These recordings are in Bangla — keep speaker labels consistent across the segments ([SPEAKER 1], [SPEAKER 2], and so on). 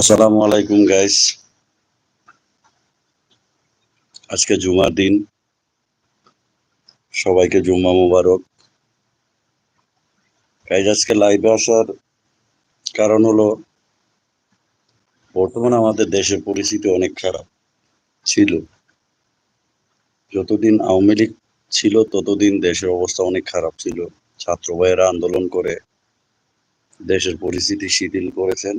[SPEAKER 1] আসসালামু আলাইকুম গাইস আজকে জুমার দিন। সবাইকে জুম্মা মুবারক। গাইজ আজকে লাইভে আসার কারণ হলো, বর্তমানে আমাদের দেশের পরিস্থিতি অনেক খারাপ ছিল। যতদিন আওয়ামী লীগ ছিল, ততদিন দেশের অবস্থা অনেক খারাপ ছিল। ছাত্র ভাইয়েরা আন্দোলন করে দেশের পরিস্থিতি শিথিল করেছেন।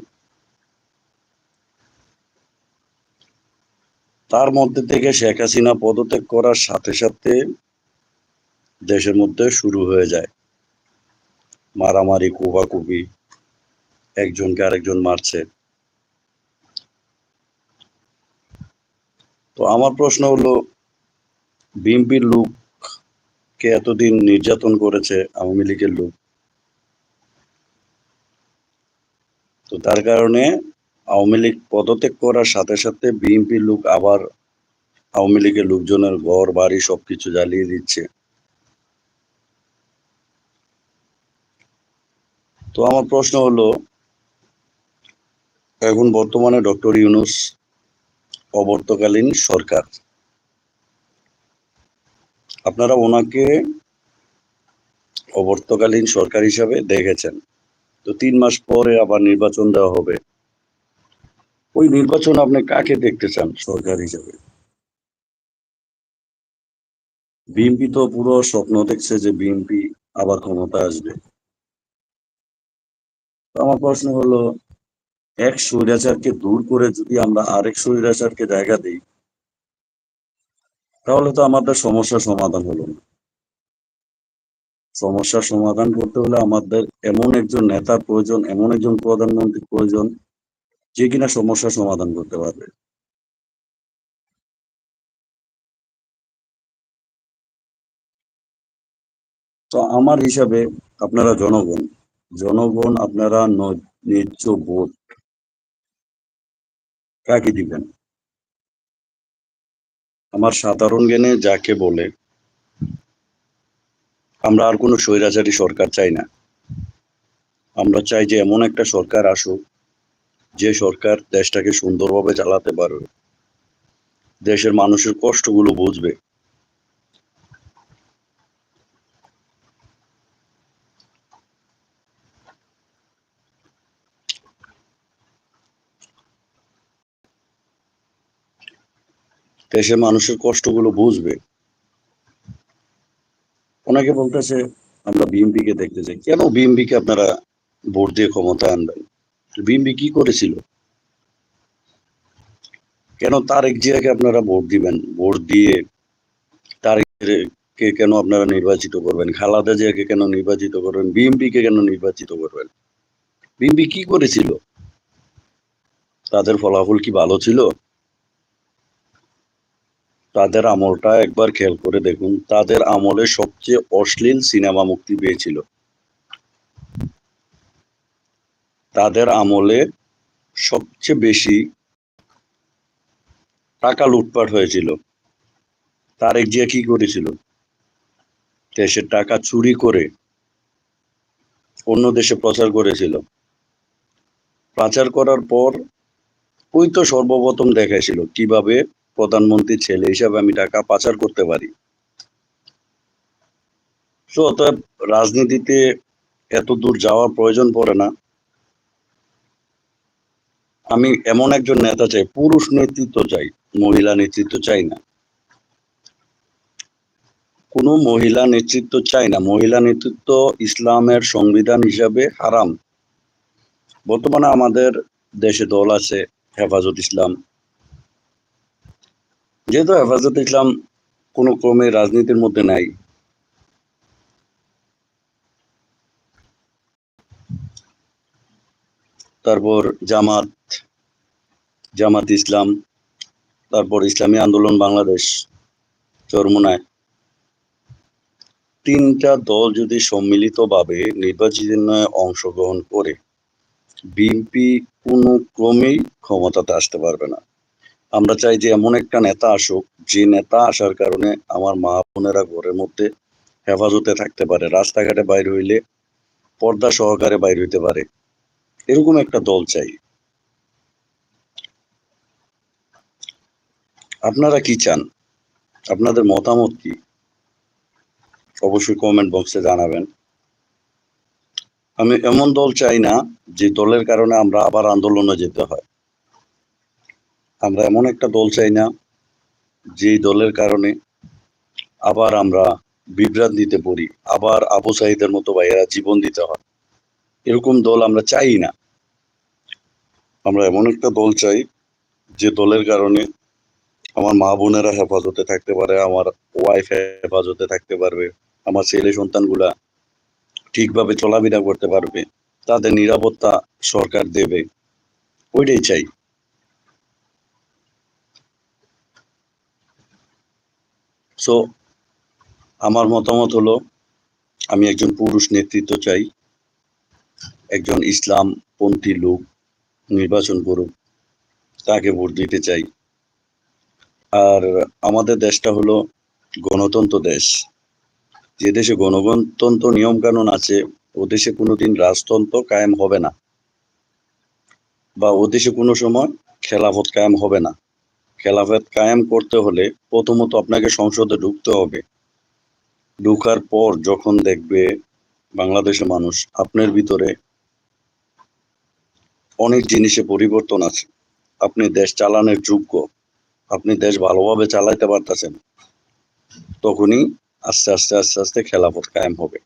[SPEAKER 1] তার মধ্যে থেকে শেখ হাসিনা পদত্যাগ করার সাথে সাথে দেশের মধ্যে শুরু হয়ে যায় মারামারি কুবাকুবি একজনকে আরেকজন মারছে। তো আমার প্রশ্ন হলো, বিএনপির লোককে এতদিন নির্যাতন করেছে আওয়ামী লীগের লোক। তো তার কারণে আওয়ামী লীগ পদত্যাগ করার সাথে সাথে বিএনপির লোক আবার আওয়ামী লীগের লোকজনের ঘর, বাড়ি সবকিছু জ্বালিয়ে দিচ্ছে। তো আমার প্রশ্ন হলো, এখন বর্তমানে ডক্টর ইউনুস অবর্তকালীন সরকার। আপনারা ওনাকে অবর্তকালীন সরকার হিসাবে দেখেছেন। তো তিন মাস পরে আবার নির্বাচন দেওয়া হবে। ওই নির্বাচন আপনি কাকে দেখতে চান? সরকার হিসাবে। বিএনপি তো পুরো স্বপ্ন দেখছে যে বিএনপি আবার ক্ষমতা আসবে। আমার প্রশ্ন হলো, এক স্বৈরাচারকে দূর করে যদি আমরা আরেক স্বৈরাচারকে জায়গা দিই, তাহলে তো আমাদের সমস্যার সমাধান হলো না। সমস্যার সমাধান করতে হলে আমাদের এমন একজন নেতার প্রয়োজন, এমন একজন প্রধানমন্ত্রীর প্রয়োজন যে কিনা সমস্যার সমাধান করতে পারবে। তো আমার হিসাবে আপনারা জনগণ জনগণ আপনারা ন্যায্য ভোট। কাকে দিবেন? আমার সাধারণ জ্ঞানে যাকে বলে, আমরা আর কোনো স্বৈরাচারী সরকার চাই না। আমরা চাই যে এমন একটা সরকার আসুক যে সরকার দেশটাকে সুন্দরভাবে চালাতে পারবে, দেশের মানুষের কষ্টগুলো বুঝবে। দেশের মানুষের কষ্টগুলো বুঝবে। ওনাকে বলতেছে, আমরা বিএমপি কে দেখতে চাই। কেন বিএমপি কে আপনারা ভোট দিয়ে ক্ষমতা আনবেন? বিএমপি কি করেছিল? কেন তারেক জিয়াকে আপনারা ভোট দিবেন? ভোট দিয়ে তারেককে কেন আপনারা নির্বাচিত করবেন? খালাদা জিয়াকে কেন নির্বাচিত করবেন? বিএমপি কে কেন নির্বাচিত করবেন? বিএমপি কি করেছিল? তাদের ফলাফল কি ভালো ছিল? তাদের আমলটা একবার খেয়াল করে দেখুন। তাদের আমলে সবচেয়ে অশ্লীল সিনেমা মুক্তি পেয়েছিল। তাদের আমলে সবচেয়ে বেশি টাকা লুটপাট হয়েছিল। তারেক জিয়া কি করেছিল? দেশের টাকা চুরি করে অন্য দেশে প্রচার করেছিল। প্রচার করার পর ওই তো সর্বপ্রথম দেখাইছিল, কীভাবে প্রধানমন্ত্রীর ছেলে হিসাবে আমি টাকা পাচার করতে পারি। অতএব রাজনীতিতে এত দূর যাওয়ার প্রয়োজন পড়ে না। আমি এমন একজন নেতা চাই, পুরুষ নেতৃত্ব চাই, মহিলা নেতৃত্ব চাই না। কোনো মহিলা নেতৃত্ব চাই না। মহিলা নেতৃত্ব ইসলামের সংবিধান হিসাবে হারাম। বর্তমানে আমাদের দেশে দল আছে, হেফাজত ইসলাম। যেহেতু হেফাজত ইসলাম কোনো ক্রমে রাজনীতির মধ্যে নাই তারপর জামাত জামাত ইসলাম, তারপর ইসলামী আন্দোলন বাংলাদেশ, চরমোনায়। তিনটা দল যদি সম্মিলিতভাবে নির্বাচনে অংশগ্রহণ করে, বিএনপি কোনো ক্রমেই ক্ষমতাতে আসতে পারবে না। আমরা চাই যে এমন একটা নেতা আসুক, যে নেতা আসার কারণে আমার মা বোনেরা ঘরের মধ্যে হেফাজতে থাকতে পারে, রাস্তাঘাটে বাইর হইলে পর্দা সহকারে বাইর হইতে পারে। এরকম একটা দল চাই। আপনারা কি চান? আপনাদের মতামত কি? অবশ্যই কমেন্ট বক্সে জানাবেন। আমি এমন দল চাই না যে দলের কারণে আমরা আবার আন্দোলনে যেতে হয়। আমরা এমন একটা দল চাই না যে দলের কারণে আবার আমরা বিভ্রান্তিতে পড়ি, আবার আবু সাহিদের মতো ভাইয়েরা জীবন দিতে হয়। এরকম দল আমরা চাই না। আমরা এমন একটা দল চাই, যে দলের কারণে আমার মা বোনেরা হেফাজতে থাকতে পারে, আমার ওয়াইফ হেফাজতে থাকতে পারবে, আমার ছেলে সন্তানগুলা ঠিকভাবে চলাফেরা করতে পারবে, তাদের নিরাপত্তা সরকার দেবে, ওইটাই চাই। সো আমার মতামত হলো, আমি একজন পুরুষ নেতৃত্ব চাই একজন ইসলাম পন্থী লোক নির্বাচন করুক, তাকে ভোট দিতে চাই। আর আমাদের দেশটা হলো গণতন্ত্র দেশ। যে দেশে গণতন্ত্র নিয়ম কানুন আছে, ও দেশে কোনোদিন রাজতন্ত্র কায়েম হবে না। বা ও দেশে কোনো সময় খেলাফত কায়েম হবে না। খেলাফত কায়েম করতে হলে প্রথমত আপনাকে সংসদে ঢুকতে হবে। ঢুকার পর যখন দেখবে বাংলাদেশের মানুষ আপনার ভিতরে অনেক জিনিসে পরিবর্তন আছে। আপনি দেশ চালানোর যোগ্য, আপনি দেশ ভালোভাবে চালাইতে পারতেছেন, তখনই আস্তে আস্তে আস্তে আস্তে খেলাফত কায়েম হবে।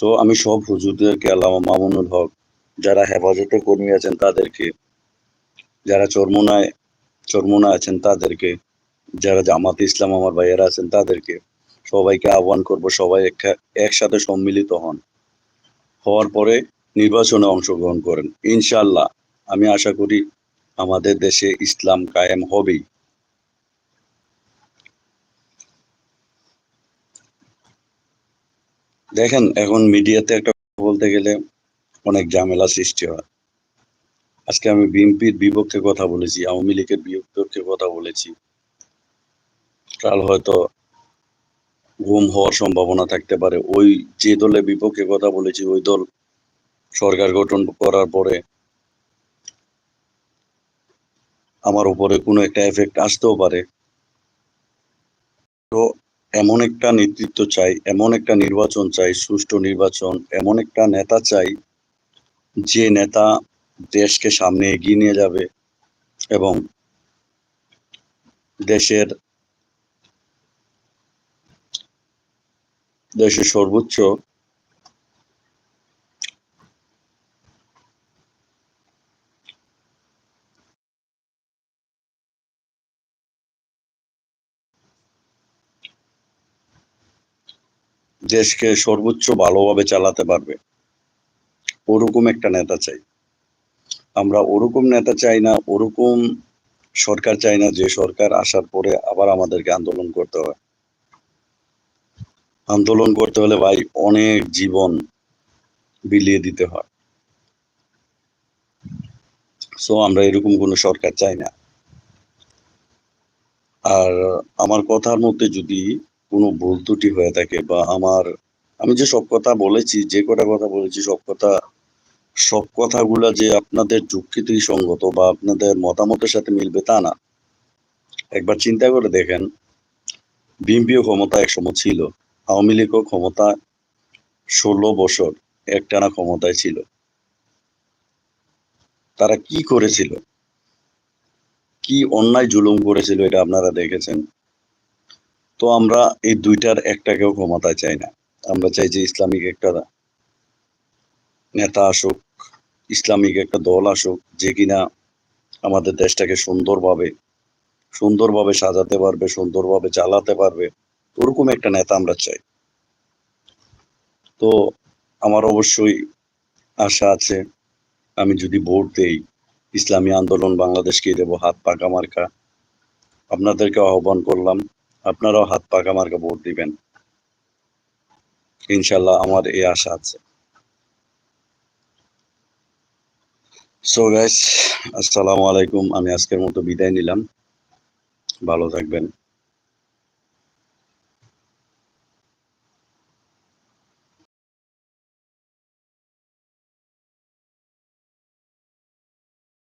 [SPEAKER 1] তো আমি সব হুজুরদেরকে আল্লামা মামুনুল হক, যারা হেফাজতে কর্মী আছেন তাদেরকে, যারা চরমোনায় চরমোনা আছেন তাদেরকে, যারা জামাত ইসলাম আমার ভাইয়েরা আছেন তাদেরকে, সবাইকে আহ্বান করব সবাই এক- একসাথে সম্মিলিত হন। হওয়ার পরে নির্বাচনে অংশগ্রহণ করেন। ইনশাল্লাহ আমি আশা করি আমাদের দেশে ইসলাম কায়েম হবেই। দেখেন, এখন মিডিয়াতে একটা বলতে গেলে অনেক ঝামেলা সৃষ্টি হয়। আজকে আমি বিএনপির বিপক্ষে কথা বলেছি, আওয়ামী লীগের বিপক্ষে কথা বলেছি। কাল হয়তো গুম হওয়ার সম্ভাবনা থাকতে পারে। ওই যে দলের বিপক্ষে কথা বলেছি, ওই দল সরকার গঠন করার পরে আমার উপরে কোনো একটা এফেক্ট আসতেও পারে। তো এমন একটা নেতৃত্ব চাই, এমন একটা নির্বাচন চাই, সুষ্ঠু নির্বাচন, এমন একটা নেতা চাই, যে নেতা দেশকে সামনে এগিয়ে নিয়ে যাবে এবং দেশের দেশের সর্বোচ্চ দেশকে সর্বোচ্চ ভালোভাবে চালাতে পারবে। ওরকম একটা নেতা চাই। আমরা ওরকম নেতা চাই না, ওরকম সরকার চাই না, যে সরকার আসার পরে আবার আমাদেরকে আন্দোলন করতে হয়। আন্দোলন করতে হলে ভাই অনেক জীবন বিলিয়ে দিতে হয়। সো আমরা এরকম কোনো সরকার চাই না। আর আমার কথার মধ্যে যদি কোনো ভুল ত্রুটি হয়ে থাকে বা আমার, আমি যে সব কথা বলেছি, যে কটা কথা বলেছি, সব কথা, সব কথাগুলা যে আপনাদের যুক্তি সঙ্গত বা আপনাদের মতামতের সাথে মিলবে তা না। একবার চিন্তা করে দেখেন, বিএনপিও ক্ষমতা একসময় ছিল, আওয়ামী লীগও ক্ষমতা ষোলো বছর একটানা ক্ষমতায় ছিল। তারা কি করেছিল? কি অন্যায় জুলুম করেছিল এটা আপনারা দেখেছেন। তো আমরা এই দুইটার একটাকেও ক্ষমতা চাই না। আমরা চাই যে ইসলামিক একটা নেতা আসুক, ইসলামিক একটা দল আসুক, যে কিনা আমাদের দেশটাকে সুন্দরভাবে সুন্দরভাবে সাজাতে পারবে, সুন্দরভাবে চালাতে পারবে, ওরকম একটা নেতা আমরা চাই। তো আমার অবশ্যই আশা আছে, আমি যদি ভোট দেই, ইসলামী আন্দোলন বাংলাদেশকে দেবো হাত পাকা মার্কা আপনাদেরকে আহ্বান করলাম আপনারাও হাত পাকা মার্কা ভোট দিবেন। ইনশাল্লাহ আমার এই আশা আছে। সো গাইস আসসালামু আলাইকুম। আমি আজকের মতো বিদায় নিলাম। ভালো থাকবেন।